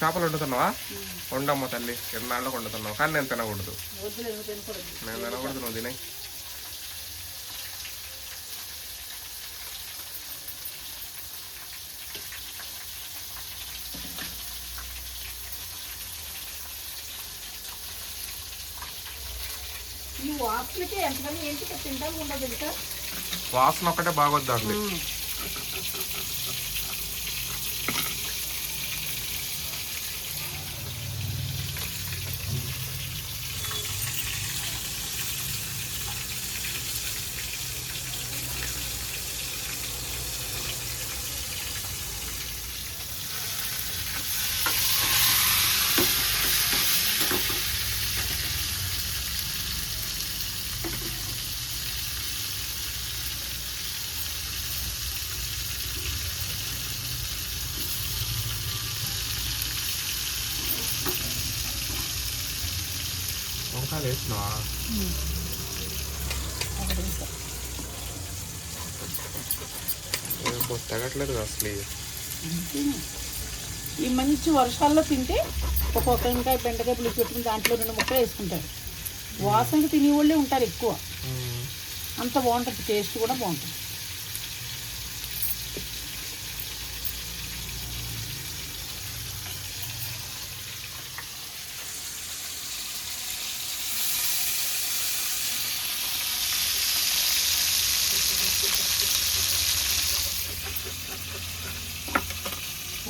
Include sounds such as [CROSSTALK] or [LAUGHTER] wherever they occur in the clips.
చేపలు వండుతున్నావా? వండమ్మ తల్లి. ఎన్నాళ్ళకి వండుతున్నావు? కానీ నేను తినకూడదు. నేను తినకూడదు నువ్వు తినే. వాసన ఒక్కటే బాగొద్దు వేసినావా అసలు ఇవి. ఈ మంచి వర్షాల్లో తింటే ఒక వంకాయ బెండకాయ పులుసు పెట్టుకుని దాంట్లో రెండు ముక్కలు వేసుకుంటారు వాసనకి తినేవాళ్ళే ఉంటారు ఎక్కువ. అంత బాగుంటుంది టేస్ట్ కూడా బాగుంటుంది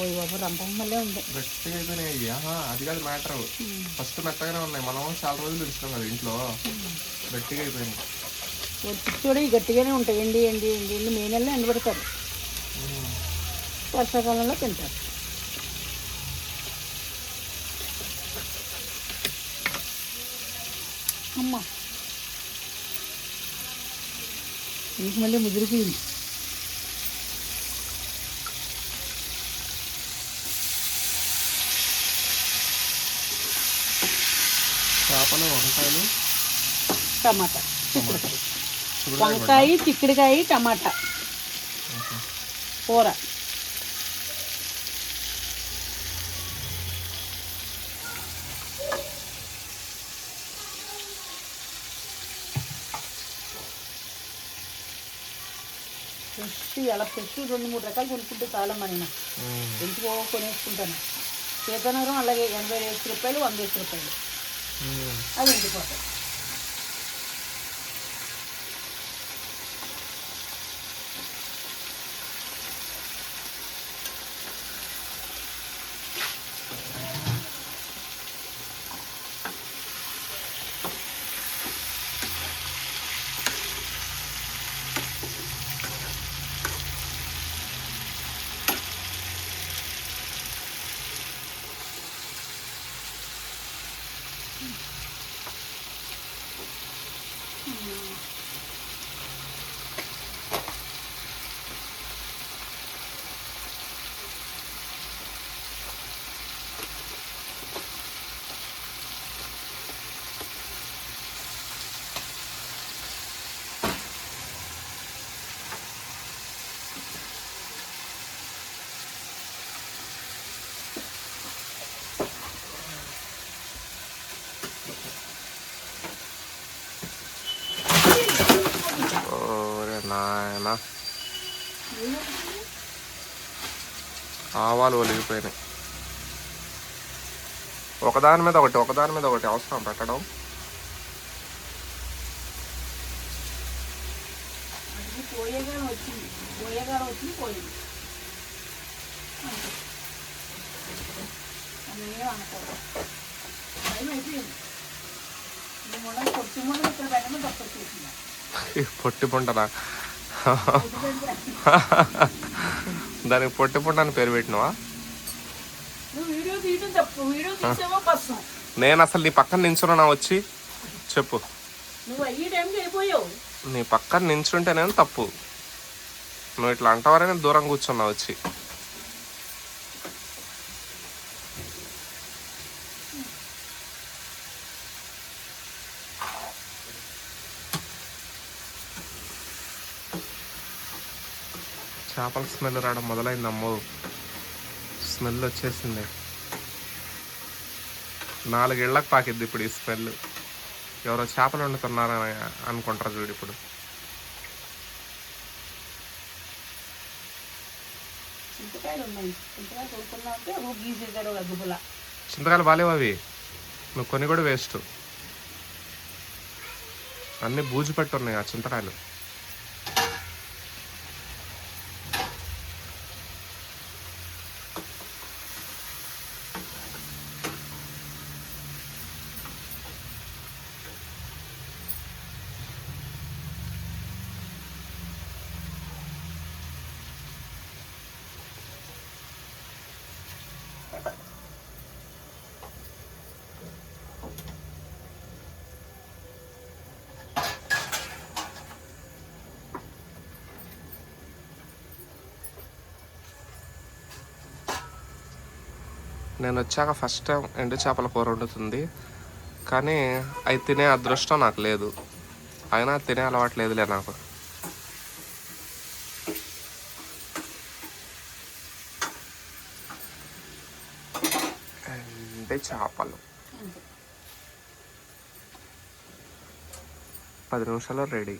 ఓయ్ బాబు రంపమ్మలే ఉంది. గట్టిగా అయిపోయినాయి ఇవి. ఆహా, అది కాదు మ్యాటర్ ఫస్ట్ మెత్తగానే ఉన్నాయి. మనం చాలా రోజులు తెలుసుకున్నాం కదా ఇంట్లో. గట్టిగా అయిపోయినాయి చిచ్చోడి గట్టిగానే ఉంటాయి. ఎండి ఎండి ఎండి ఎండి. మే నెలలో ఎండబెడతారు వర్షాకాలంలో తింటారు. అమ్మా. నీకు మళ్ళీ ముదిరికి చేపలు వంకాయలు? టమాటా. చిక్కుడుకాయ. వంకాయ చిక్కుడుకాయ టమాటా. కూర. ఫ్రెష్ ఎలా ఫ్రెష్ రెండు మూడు రకాలు కొనుక్కుంటే చాలా మన. ఎందుకో కొనేసుకుంటాను. సీతానగరం అలాగే ఎనభై వేసి రూపాయలు వంద వేసి రూపాయలు. అది ఎండిపోతాయి Mm-hmm. ఆవాలు ఒలిగిపోయినాయి. ఒకదాని మీద ఒకటి ఒకదాని మీద ఒకటి అవసరం పెట్టడం. పొట్టి పుంటనా [LAUGHS] దానికి పొట్టి పుంట అని పేరు పెట్టినవా? నేను అసలు నీ పక్కన నించున్నా వచ్చి. చెప్పు. నీ పక్కన నించుంటేనే తప్పు. నువ్వు ఇట్లా అంటవారని దూరం కూర్చున్నావు వచ్చి. చేపల స్మెల్ రావడం మొదలైంది అమ్మో స్మెల్ వచ్చేసింది. నాలుగేళ్ళకు పాకిద్ది ఇప్పుడు ఈ స్మెల్. ఎవరో చేపలు వండుతున్నారని అనుకుంటారు చూడు ఇప్పుడు. చింతకాయలు బాలేవు అవి. నువ్వు కొన్ని కూడా వేస్ట్. అన్నీ బూజు పెట్టి ఉన్నాయి ఆ చింతకాయలు. నేను వచ్చాక ఫస్ట్ టైం ఎండు చేపల కూర వండుతుంది. కానీ అవి తినే అదృష్టం నాకు లేదు. అయినా తినే అలవాటు లేదులే నాకు ఎండు చేపలు పది నిమిషాల్లో రెడీ.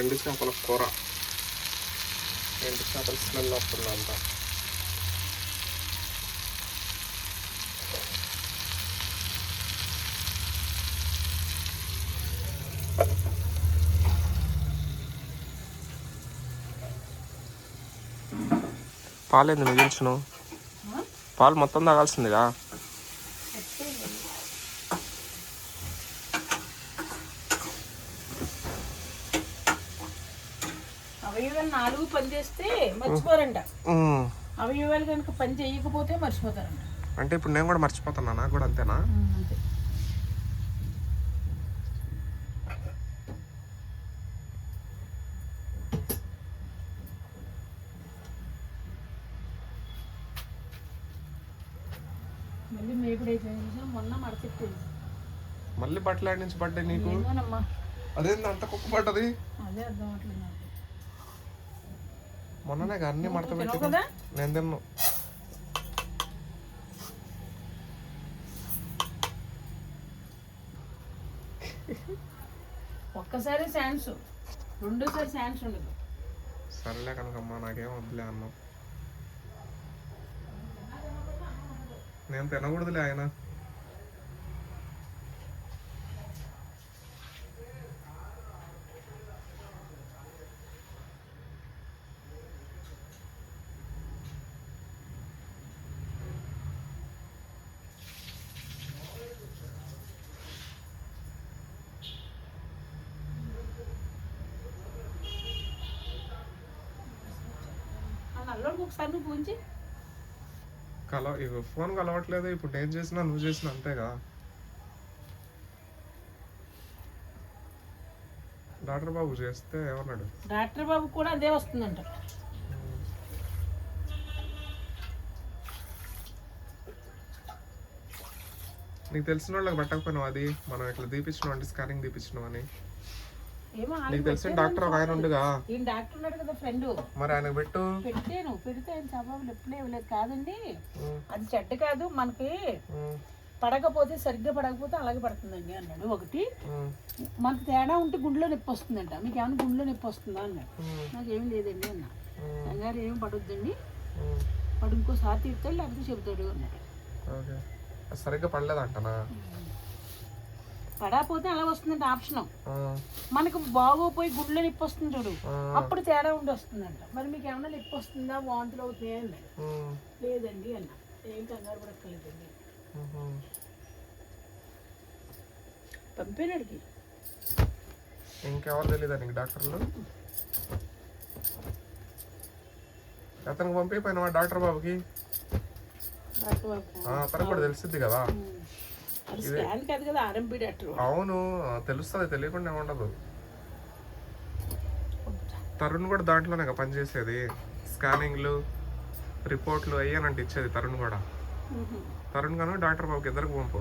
ఎండు చేపల కూర. ఎండు చేపల స్మెల్ వస్తుంది అంతా. పాలేంది మిగిల్చును? పాలు మొత్తం తాగాల్సిందిగా? అవయవాలు నాలుగు పని చేస్తే మర్చిపోరంట. అవయవాలు కనుక పని చేయకపోతే మర్చిపోతారంట. అంటే ఇప్పుడు నేను కూడా మర్చిపోతున్నా నాకు కూడా అంతేనా? అంతే. మళ్ళీ మేపుడు అయిపోయింది మొన్న మళ్ళీ బట్టలు ఆడి నుంచి పడ్డాయి నీకు? అదేంది అంత కుక్క పడ్డది? అదే అర్థం అవట్లేదు మొన్ననే కదా అన్ని మడత తినవు పెట్టి కదా? నేను తిన్ను. ఒక్కసారి ఛాన్స్ రెండోసారి ఛాన్స్ ఉండదు. సరేలే కనుకమ్మా నాకేం వద్దులే అన్నాం. నేను తినకూడదులే ఆయన. ఆ నల్లోడికి ఒకసారి నువ్వు పూంచి కల ఫోన్ కలవట్లేదు ఇప్పుడు నేను చేసినా నువ్వు చేసినా అంతేగా డాక్టర్ బాబు చేస్తే ఏమన్నాడు? డాక్టర్ బాబు కూడా అదే వస్తుందంట. నీకు తెలిసిన వాళ్ళకి పెట్టకపోయినావు అది? మనం ఇట్లా తీపించినాం అంటే స్కానింగ్ తీపించినాం అని. నీకు తెలిసిన డాక్టర్ ఒక ఆయన ఉండుగా? ఈయన డాక్టర్ ఉన్నాడు కదా ఫ్రెండ్. మరి ఆయనకు పెట్టు. పెట్టాను. పెడితే ఆయన జవాబులు ఎప్పుడే ఇవ్వలేదు. కాదండి అది చెడ్డ కాదు. మనకి పడకపోతే సరిగ్గా పడకపోతే అలాగే పడుతుందండి అన్నాడు. ఒకటి మనకి తేడా ఉంటే గుండెలో నొప్పి వస్తుందంట. మీకు ఏమైనా గుండెలో నొప్పి వస్తుందా అన్నాడు. నాకేం లేదండి అన్న. కంగారు ఏం పడొద్దండి. వాడు ఇంకోసారి తీరుతాడు లేకపోతే చెబుతాడు అన్నాడు. సరిగ్గా పడలేదంటనా? పడకపోతే అలా వస్తుందంట ఆప్షన్. మనకు బాగోపోయి గుండెలో నొప్పి వస్తుంది చూడు. అప్పుడు తేడా ఉండి వస్తుందంట. మరి మీకు ఏమైనా నొప్పి వస్తుందా? వాంతులు అవుతున్నాయా అన్నాడు ఉమ్, లేదండి అన్న. ఏం కంగారు పడక్కర్లేదండి. ఉహు. పంపాడికి ఇంకెవరు తెలీదా నీకు డాక్టర్లు? అతనికి డాక్టర్ బాబుకి. డాక్టర్ బాబు ఆ, అతనికి కూడా తెలిసిద్ది కదా. స్కాన్ కాదు కదా ఆర్ఎంపీ డాక్టర్. అవును తెలుస్తుంది తెలియకుండా ఉండదు. తరుణ్ కూడా దాంట్లోనే కదా పనిచేసేది. స్కానింగ్లు రిపోర్ట్లు అయ్యానంటే ఇచ్చేది తరుణ్ కూడా. తరుణ్ గాను డాక్టర్ బాబుకి ఇద్దరికి పంపు.